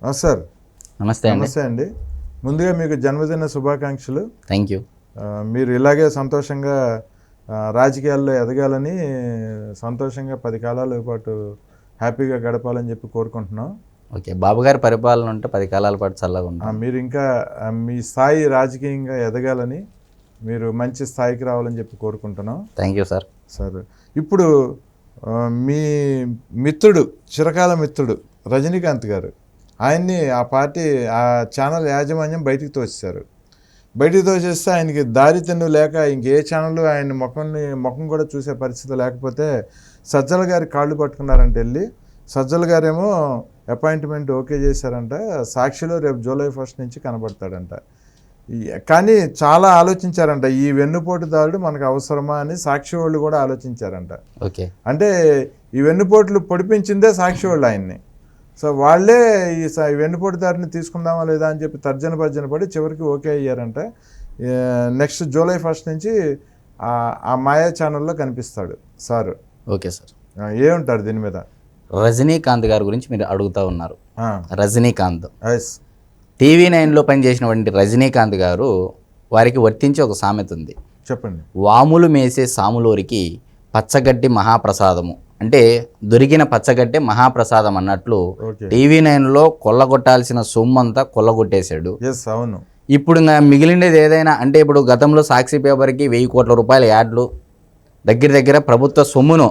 Sir. నమస్తే నమస్తే అండి. ముందుగా మీకు జన్మదిన శుభాకాంక్షలు. థ్యాంక్ యూ మీరు ఇలాగే సంతోషంగా రాజకీయాల్లో ఎదగాలని సంతోషంగా పది కాలాల పాటు హ్యాపీగా గడపాలని చెప్పి కోరుకుంటున్నాం. ఓకే బాబు గారి పరిపాలన ఉంటే పది కాలాల పాటు చల్లగా ఉంటాం మీరు ఇంకా మీ స్థాయి రాజకీయంగా ఎదగాలని మీరు మంచి స్థాయికి రావాలని చెప్పి కోరుకుంటున్నాం. థ్యాంక్ యూ సార్ సార్ ఇప్పుడు మీ మిత్రుడు చిరకాల మిత్రుడు రజనీకాంత్ గారు ఆయన్ని ఆ పార్టీ ఆ ఛానల్ యాజమాన్యం బయటికి తోసేశారు. బయటికి తోసేస్తే ఆయనకి దారి తెన్ను లేక ఇంకే ఛానల్ ఆయన ముఖంని ముఖం కూడా చూసే పరిస్థితి లేకపోతే సజ్జల గారి కాళ్ళు పట్టుకున్నారంట వెళ్ళి. సజ్జల గారేమో అపాయింట్మెంట్ ఓకే చేశారంట. సాక్షిలో రేపు జూలై ఫస్ట్ నుంచి కనబడతాడంట. కానీ చాలా ఆలోచించారంట. ఈ వెన్నుపోటుదారుడు మనకు అవసరమా అని సాక్షి వాళ్ళు కూడా ఆలోచించారంట. ఓకే. అంటే ఈ వెన్నుపోట్లు పొడిపించిందే సాక్షి వాళ్ళు ఆయన్ని. సో వాళ్ళే ఈ స- ఈ వెన్నుపోటుదారిని తీసుకుందామా లేదా అని చెప్పి తర్జన భర్జన పడి చివరికి ఓకే అయ్యారంట. నెక్స్ట్ జూలై ఫస్ట్ నుంచి ఆ- మాయా ఛానల్లో కనిపిస్తాడు సారు. Okay sir. ఏముంటారు దీని మీద? రజనీకాంత్ గారి గురించి మీరు అడుగుతూ ఉన్నారు. రజనీకాంత్. ఎస్. టీవీ నైన్లో పనిచేసినటువంటి రజనీకాంత్ గారు వారికి వర్తించే ఒక సామెత ఉంది. చెప్పండి. వాములు మేసే సాములోరికి పచ్చగడ్డి మహాప్రసాదము. అంటే దొరికిన పచ్చగడ్డి మహాప్రసాదం అన్నట్లు టీవీ నైన్లో కొల్లగొట్టాల్సిన సొమ్మంతా కొల్లగొట్టేశాడు. అవును. ఇప్పుడు ఇంకా మిగిలినది ఏదైనా అంటే ఇప్పుడు గతంలో సాక్షి పేపర్కి వెయ్యి కోట్ల రూపాయల యాడ్లు దగ్గర దగ్గర ప్రభుత్వ సొమ్మును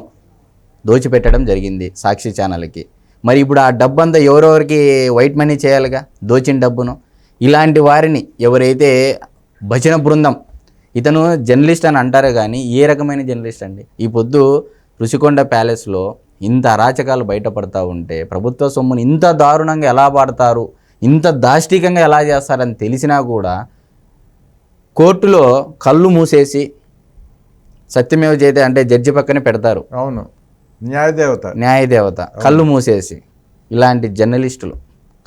దోచిపెట్టడం జరిగింది సాక్షి ఛానల్కి. మరి ఇప్పుడు ఆ డబ్బు అంతా ఎవరెవరికి వైట్ మనీ చేయాలిగా? దోచిన డబ్బును. ఇలాంటి వారిని ఎవరైతే భజన బృందం ఇతను జర్నలిస్ట్ అని అంటారే కానీ ఏ రకమైన జర్నలిస్ట్ అండి? ఈ పొద్దు రుషికొండ ప్యాలెస్లో ఇంత అరాచకాలు బయటపడతా ఉంటే ప్రభుత్వ సొమ్ముని ఇంత దారుణంగా ఎలా వాడతారు? ఇంత దాష్టికంగా ఎలా చేస్తారని తెలిసినా కూడా కోర్టులో కళ్ళు మూసేసి సత్యమేవ చేతే అంటే జడ్జి పక్కనే పెడతారు. అవును. న్యాయదేవత. న్యాయదేవత. కళ్ళు మూసేసి ఇలాంటి జర్నలిస్టులు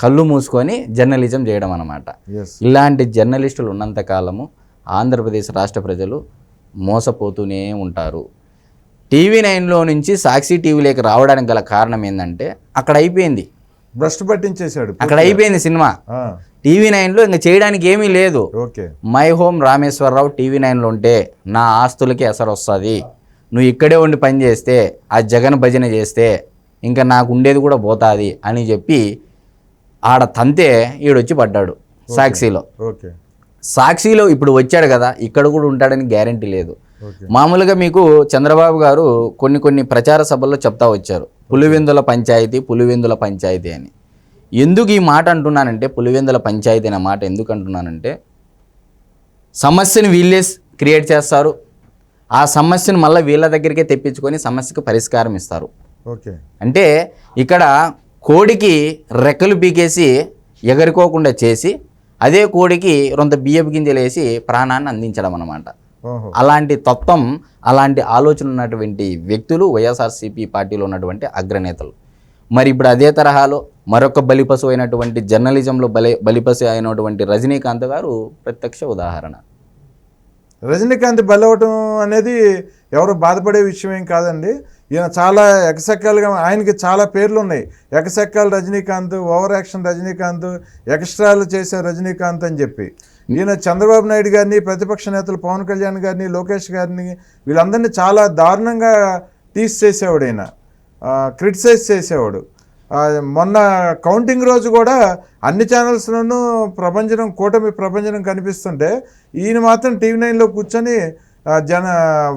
కళ్ళు మూసుకొని జర్నలిజం చేయడం అన్నమాట. ఎస్ ఇలాంటి జర్నలిస్టులు ఉన్నంత కాలము ఆంధ్రప్రదేశ్ రాష్ట్ర ప్రజలు మోసపోతూనే ఉంటారు. టీవీ నైన్లో నుంచి సాక్షి టీవీలోకి రావడానికి గల కారణం ఏంటంటే అక్కడ అయిపోయింది. భ్రష్టు పట్టించేశాడు అక్కడ అయిపోయింది సినిమా. టీవీ నైన్లో ఇంకా చేయడానికి ఏమీ లేదు. Okay. My home Rameshwar Rao TV నైన్లో ఉంటే నా ఆస్తులకి ఎసరు వస్తుంది. నువ్వు ఇక్కడే ఉండి పని చేస్తే ఆ జగన్ భజన చేస్తే ఇంకా నాకు ఉండేది కూడా పోతుంది అని చెప్పి ఆడ తంతే ఈడొచ్చి పడ్డాడు సాక్షిలో. సాక్షిలో ఇప్పుడు వచ్చాడు కదా ఇక్కడ కూడా ఉంటాడని గ్యారంటీ లేదు. మామూలుగా మీకు చంద్రబాబు గారు కొన్ని కొన్ని ప్రచార సభల్లో చెప్తా వచ్చారు. పులివెందుల పంచాయతీ పులివెందుల పంచాయతీ అని. ఎందుకు ఈ మాట అంటున్నానంటే పులివెందుల పంచాయతీ అనే మాట ఎందుకు అంటున్నానంటే సమస్యను వీళ్ళే క్రియేట్ చేస్తారు. ఆ సమస్యను మళ్ళీ వీళ్ళ దగ్గరికే తెప్పించుకొని సమస్యకు పరిష్కారం ఇస్తారు. ఓకే. అంటే ఇక్కడ కోడికి రెక్కలు పీకేసి ఎగరుకోకుండా చేసి అదే కోడికి రొంత బియ్యపు గింజలు వేసి ప్రాణాన్ని అందించడం అన్నమాట. అలాంటి తత్వం అలాంటి ఆలోచన ఉన్నటువంటి వ్యక్తులు వైఎస్ఆర్సీపీ పార్టీలో ఉన్నటువంటి అగ్రనేతలు. మరి ఇప్పుడు అదే తరహాలో మరొక బలిపశు అయినటువంటి జర్నలిజంలో బలి బలిపశు అయినటువంటి రజనీకాంత్ గారు ప్రత్యక్ష ఉదాహరణ. రజనీకాంత్ బలవటం అనేది ఎవరు బాధపడే విషయం ఏం కాదండి. ఈయన చాలా ఎకసెక్కాలుగా ఆయనకి చాలా పేర్లు ఉన్నాయి ఎకసెక్కాలు రజనీకాంత్ ఓవర్ యాక్షన్ రజనీకాంత్ ఎక్స్ట్రాలు చేసే రజనీకాంత్ అని చెప్పి. నేను చంద్రబాబు నాయుడు గారిని ప్రతిపక్ష నేతలు పవన్ కళ్యాణ్ గారిని లోకేష్ గారిని వీళ్ళందరినీ చాలా దారుణంగా టీస్ చేసేవాడు క్రిటిసైజ్ చేసేవాడు. మొన్న కౌంటింగ్ రోజు కూడా అన్ని ఛానల్స్లోనూ ప్రపంచం కూటమి ప్రపంచం కనిపిస్తుంటే ఈయన మాత్రం టీవీ నైన్లో కూర్చొని జన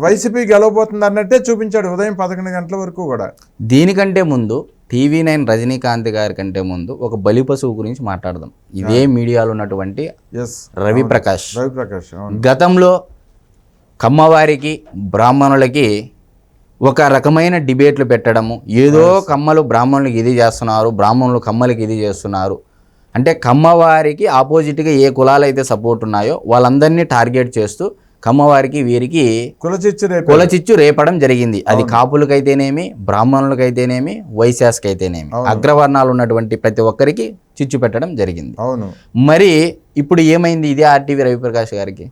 వైసీపీ గెలవబోతుంది అన్నట్టే చూపించాడు ఉదయం పదకొండు గంటల వరకు కూడా. దీనికంటే ముందు టీవీ నైన్ రజనీకాంత్ గారి కంటే ముందు ఒక బలి పశువు గురించి మాట్లాడదాం. ఇదే మీడియాలో ఉన్నటువంటి రవి ప్రకాష్. రవిప్రకాష్ అవును. గతంలో కమ్మవారికి బ్రాహ్మణులకి ఒక రకమైన డిబేట్లు పెట్టడము ఏదో కమ్మలు బ్రాహ్మణులకి ఇది చేస్తున్నారు బ్రాహ్మణులు కమ్మలకి ఇది చేస్తున్నారు. అంటే కమ్మవారికి ఆపోజిట్గా ఏ కులాలు అయితే సపోర్ట్ ఉన్నాయో వాళ్ళందరినీ టార్గెట్ చేస్తూ కమ్మవారికి వీరికి కులచిచ్చు కులచిచ్చు రేపడం జరిగింది. అది కాపులకైతేనేమి బ్రాహ్మణులకైతేనేమి వైశాఖకైతేనేమి అగ్రవర్ణాలు ఉన్నటువంటి ప్రతి ఒక్కరికి చిచ్చు పెట్టడం జరిగింది. అవును. మరి ఇప్పుడు ఏమైంది ఇదే ఆర్టీవీ రవిప్రకాష్ గారికి?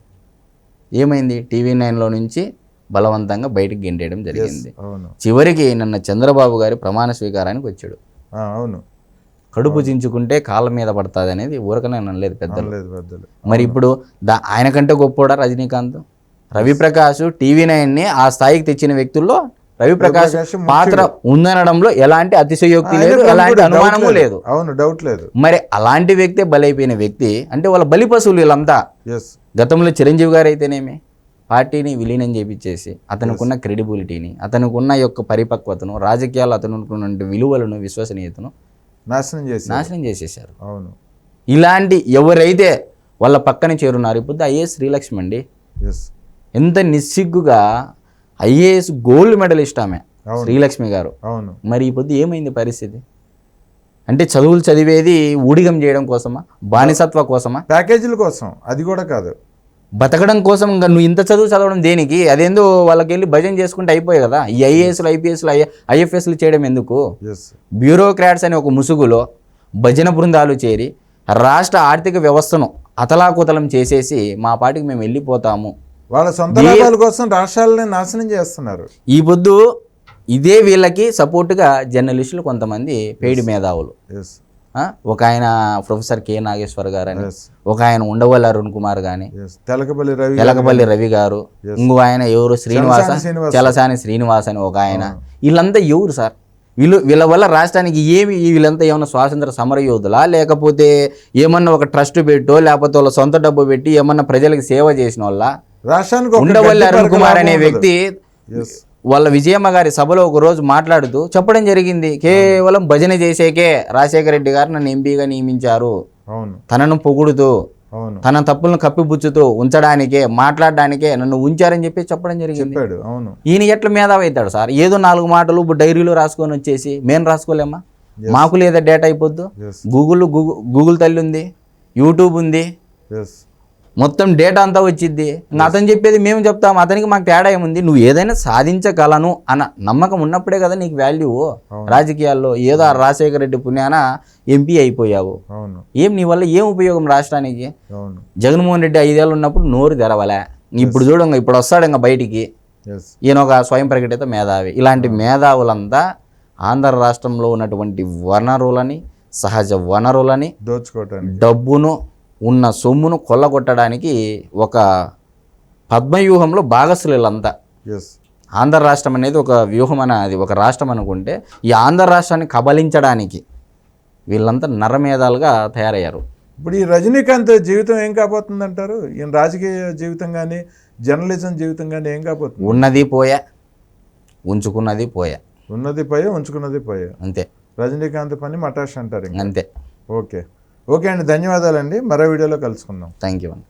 ఏమైంది? టీవీ నైన్లో నుంచి బలవంతంగా బయటికి గెంటేయడం జరిగింది. చివరికి నిన్న చంద్రబాబు గారి ప్రమాణ స్వీకారానికి వచ్చాడు. అవును. కడుపు చించుకుంటే కాళ్ళ మీద పడుతుంది అనేది ఊరకనే అనలేదు పెద్దలు. మరి ఇప్పుడు దా ఆయన కంటే గొప్పోడా రజనీకాంత్? రవిప్రకాష్ టీవీ నైన్ని ఆ స్థాయికి తెచ్చిన వ్యక్తుల్లో రవిప్రకాష్. పాత్ర ఉందనడంలో ఎలాంటి అతిశయోక్తి లేదు ఎలాంటి అనుమానము లేదు. అవును డౌట్ లేదు. మరి అలాంటి వ్యక్తే బలైపోయిన వ్యక్తి అంటే వాళ్ళ బలి పశువులు వీళ్ళంతా. గతంలో చిరంజీవి గారు అయితేనేమి? పార్టీని విలీనం చేపించేసి అతనుకున్న క్రెడిబిలిటీని అతనుకున్న యొక్క పరిపక్వతను రాజకీయాలు అతనుకున్న విలువలను విశ్వసనీయతను నాశనం చేసి నాశనం చేసేసారు అవును. ఇలాంటి ఎవరైతే వాళ్ళ పక్కన చేరున్నారు ఇప్పుడు ఐఏఎస్ శ్రీలక్ష్మి అండి. ఎంత నిస్సిగ్గుగా ఐఏఎస్ గోల్డ్ మెడలిస్ట్ ఆమె. శ్రీలక్ష్మి గారు. అవును. మరి ఈ పొద్దు ఏమైంది పరిస్థితి? అంటే చదువులు చదివేది ఊడిగం చేయడం కోసమా? బానిసత్వ కోసమా? ప్యాకేజీల కోసం. అది కూడా కాదు. బతకడం కోసం ఇంకా నువ్వు ఇంత చదువు చదవడం దేనికి? అదేందో వాళ్ళకి వెళ్ళి భజన చేసుకుంటే అయిపోయాయి కదా? ఈ ఐఏఎస్లు ఐపీఎస్లు ఐ ఐఎఫ్ఎస్లు చేయడం ఎందుకు? బ్యూరోక్రాట్స్ అనే ఒక ముసుగులో భజన బృందాలు చేరి రాష్ట్ర ఆర్థిక వ్యవస్థను అతలాకుతలం చేసేసి మా పాటికి మేము వెళ్ళిపోతాము. వాళ్ళ సొంత లాభాల కోసం రాష్ట్రాలని నాశనం చేస్తున్నారు. ఈ పొద్దు ఇదే వీళ్ళకి సపోర్ట్గా జర్నలిస్టులు కొంతమంది పెయిడ్ మేధావులు? ఒక ఆయన ప్రొఫెసర్ కె నాగేశ్వర్ గారు అని ఒక ఆయన ఉండవల్లి అరుణ్ కుమార్ ఎస్ తెలకపల్లి రవి ఎలకపల్లి రవి గారు ఇంకో ఆయన ఎవరు? శ్రీనివాస చలసాని శ్రీనివాస్. అని ఒక ఆయన. వీళ్ళంతా ఎవరు సార్? వీళ్ళు వీళ్ళ వల్ల రాష్ట్రానికి ఏమి వీళ్ళంతా ఏమన్నా స్వాతంత్ర సమర యోధులా? లేకపోతే ఏమన్నా ఒక ట్రస్ట్ పెట్టో లేకపోతే వాళ్ళ సొంత డబ్బు పెట్టి ఏమన్నా ప్రజలకు సేవ చేసిన వాళ్ళ? రాష్ట్రానికి ఉండవల్లి అరుణ్ కుమార్ అనే. వ్యక్తి వాళ్ళ విజయమ్మ గారి సభలో ఒక రోజు మాట్లాడుతూ చెప్పడం జరిగింది కేవలం భజన చేసేకే రాజశేఖర రెడ్డి గారు నన్ను ఎంపీగా నియమించారు. తనను పొగుడుతూ తన తప్పులను కప్పిపుచ్చుతూ ఉంచడానికే మాట్లాడడానికే నన్ను ఉంచారని చెప్పి చెప్పడం జరిగింది. అవును. ఈయన ఎట్లా మేధావి అవుతాడు సార్? ఏదో నాలుగు మాటలు డైరీలో రాసుకొని వచ్చేసి మేము రాసుకోలేమా? మాకు లేదా డేటా అయిపోద్దు? గూగుల్ గూగుల్ తల్లి ఉంది యూట్యూబ్ ఉంది. మొత్తం డేటా అంతా వచ్చిద్ది. ఇంకా అతను చెప్పేది మేము చెప్తాం. అతనికి మాకు తేడా ఏముంది? నువ్వు ఏదైనా సాధించగలను అన్న నమ్మకం ఉన్నప్పుడే కదా నీకు వాల్యూ రాజకీయాల్లో ఏదో ఆ రాజశేఖర రెడ్డి పుణ్యాన ఎంపీ అయిపోయావు. ఏం నీ వల్ల ఏం ఉపయోగం రాష్ట్రానికి? జగన్మోహన్ రెడ్డి ఐదేళ్ళు ఉన్నప్పుడు నోరు తెరవలే. ఇప్పుడు చూడు ఇంకా ఇప్పుడు వస్తాడు ఇంకా బయటికి. ఈయన ఒక స్వయం ప్రకటిత మేధావి. ఇలాంటి మేధావులంతా ఆంధ్ర రాష్ట్రంలో ఉన్నటువంటి వనరులని సహజ వనరులని దోచుకోవటానికి. డబ్బును ఉన్న సొమ్మును కొల్లగొట్టడానికి ఒక పద్మవ్యూహంలో ఎస్ ఆంధ్ర రాష్ట్రం అనేది ఒక వ్యూహం అని అది ఒక రాష్ట్రం అనుకుంటే ఈ ఆంధ్ర రాష్ట్రాన్ని కబలించడానికి వీళ్ళంతా నరమేధాలుగా తయారయ్యారు. ఇప్పుడు ఈ రజనీకాంత్ జీవితం ఏం కాబోతుంది అంటారు ఈయన రాజకీయ జీవితం కానీ జర్నలిజం జీవితం కానీ ఏం కాబోతుంది? ఉన్నది పోయా ఉంచుకున్నది పోయా. ఉన్నది పోయే ఉంచుకున్నది పోయే. అంతే. రజనీకాంత్ పని మటాష్ అంటారు అంతే. ఓకే. ఓకే అండి ధన్యవాదాలండి. మరో వీడియోలో కలుసుకుందాం. థ్యాంక్ యూ అండి.